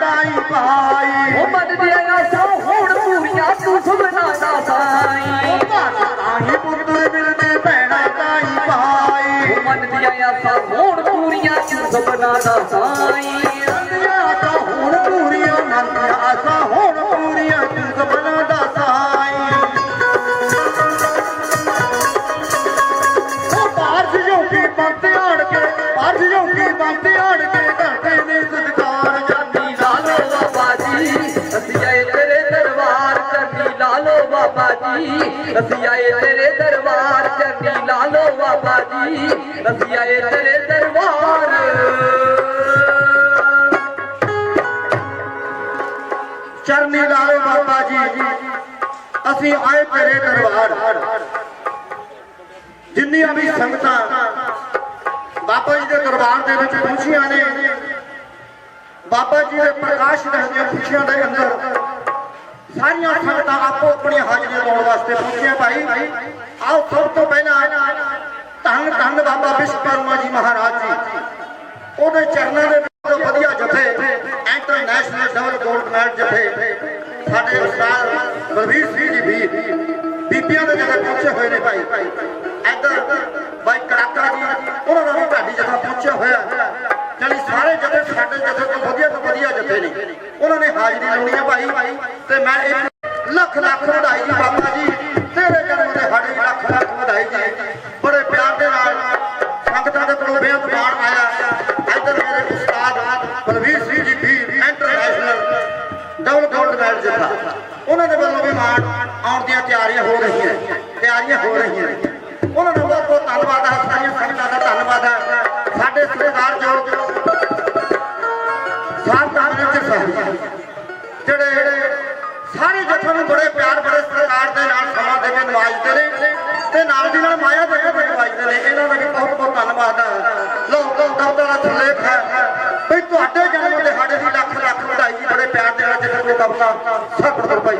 ਤਾਈ ਭਾਈ। ਉਹ ਮਨ ਦੀਆਂ ਆਸਾਂ ਹੋਣ ਪੂਰੀਆਂ ਤੂੰ ਸੁਭਨਾ ਦਾ ਸਾਈ ਉਹ ਮਾਮਾ ਨਾਹੀ ਪੁੱਤਰ ਮਿਲਦੇ ਭੈਣਾ ਤਾਈ ਭਾਈ। ਉਹ ਮਨ ਦੀਆਂ ਆਸਾਂ ਹੋਣ ਪੂਰੀਆਂ ਤੂੰ ਸੁਭਨਾ ਦਾ ਸਾਈ ਜੀ ਅਸੀਂ ਆਏ ਤੇਰੇ ਦਰਬਾਰ ਚਰਨੀ ਲਾ ਲੋ ਬਾਬਾ ਜੀ। ਅਸੀਂ ਆਏ ਤੇਰੇ ਦਰਬਾਰ। ਚਰਨੀ ਲਾਲੇ ਬਾਬਾ ਜੀ, ਅਸੀਂ ਆਏ ਤੇਰੇ ਦਰਬਾਰ। ਜਿੰਨੀਆਂ ਵੀ ਸੰਗਤਾਂ ਬਾਬਾ ਜੀ ਦੇ ਦਰਬਾਰ ਦੇ ਵਿੱਚ ਪਹੁੰਚੀਆਂ ਨੇ, ਬਾਬਾ ਜੀ ਦੇ ਪ੍ਰਕਾਸ਼ ਦੀਆਂ ਖੁਸ਼ੀਆਂ ਦੇ ਅੰਦਰ ਸਾਰੀਆਂ ਸੰਗਤਾਂ ਆਪੋ ਆਪਣੀਆਂ ਹਾਜ਼ਰੀਆਂ ਲਾਉਣ ਵਾਸਤੇ ਪਹੁੰਚੀਆਂ ਭਾਈ। ਆਓ ਸਭ ਤੋਂ ਪਹਿਲਾਂ ਧੰਨ ਧੰਨ ਬਾਬਾ ਵਿਸ਼ਵਕਰਮਾ ਜੀ ਮਹਾਰਾਜ ਜੀ। ਉਹਦੇ ਚਰਨਾਂ ਦੇ ਵਿੱਚ ਵਧੀਆ ਜਥੇ ਇੰਟਰਨੈਸ਼ਨਲ ਡਬਲ ਗੋਲਡ ਮੈਡਲ ਜਥੇ। ਸਾਡੇ ਉਸਤਾਦ ਬਲਵੀਰ ਸਿੰਘ ਜੀ ਵੀ ਬੀਬੀਆਂ ਦੇ ਜਗ੍ਹਾ ਪਹੁੰਚੇ ਹੋਏ ਨੇ ਭਾਈ। ਇੱਧਰ ਬਾਈ ਕੜਾਕਾ ਜੀ, ਉਹਨਾਂ ਦਾ ਵੀ ਢਾਡੀ ਜਗ੍ਹਾ ਪਹੁੰਚਿਆ ਹੋਇਆ। ਚਲੀ ਸਾਰੇ ਜਥੇ ਸਾਡੇ ਜਥੇ ਤੋਂ ਵਧੀਆ ਤੋਂ ਵਧੀਆ ਜਥੇ ਨੇ। ਉਹਨਾਂ ਨੇ ਹਾਜ਼ਰੀ ਲਾਉਣੀ ਹੈ ਭਾਈ। ਤੇ ਮੈਂ ਲੱਖ ਲੱਖ ਵਧਾਈ ਜੀ ਬਾਬਾ ਜੀ। ਤੇਰੇ ਜਨਮ ਦੇ ਸਾਡੇ ਲੱਖ ਲੱਖ ਵਧਾਈ ਜੀ। ਬੜੇ ਪਿਆਰ ਦੇ ਨਾਲ ਸੰਗਤਾਂ ਦੇ ਕੋਲੋਂ ਬੇਅੰਤ ਮਾਣ ਆਇਆ ਇੱਧਰ ਮੇਰੇ ਉਸਤਾਦ ਬਲਵੀਰ ਸਿੰਘ ਜੀ ਵੀ ਇੰਟਰਨੈਸ਼ਨਲ ਡਬਲ ਗੋਲਡ ਮੈਡਲ ਜਿੱਤਾ ਉਹਨਾਂ ਦੇ ਵੱਲੋਂ ਵੀ ਮਾਣ ਆਉਣ ਦੀਆਂ ਤਿਆਰੀਆਂ ਹੋ ਰਹੀਆਂ। ਤਿਆਰੀਆਂ ਹੋ ਰਹੀਆਂ। ਤੇ ਨਾਲ ਦੀ ਮਾਇਆ ਦੇ ਕੇ ਨਵਾਜਦੇ ਨੇ ਇਹਨਾਂ ਦਾ ਵੀ ਬਹੁਤ ਬਹੁਤ ਧੰਨਵਾਦ ਹੈ ਲੋ ਦਰਦਾਂ ਦਾ ਥਲੇਖ ਹੈ। ਵੀ ਤੁਹਾਡੇ ਜਨਮ ਦਿਹਾੜੇ ਦੀ ਲੱਖ ਲੱਖ ਵਧਾਈ ਬੜੇ ਪਿਆਰ ਦੇ ਨਾਲ ਜਿੱਥੇ ਕੋਈ ਕਬਤਾ ਸਭ ਭਾਈ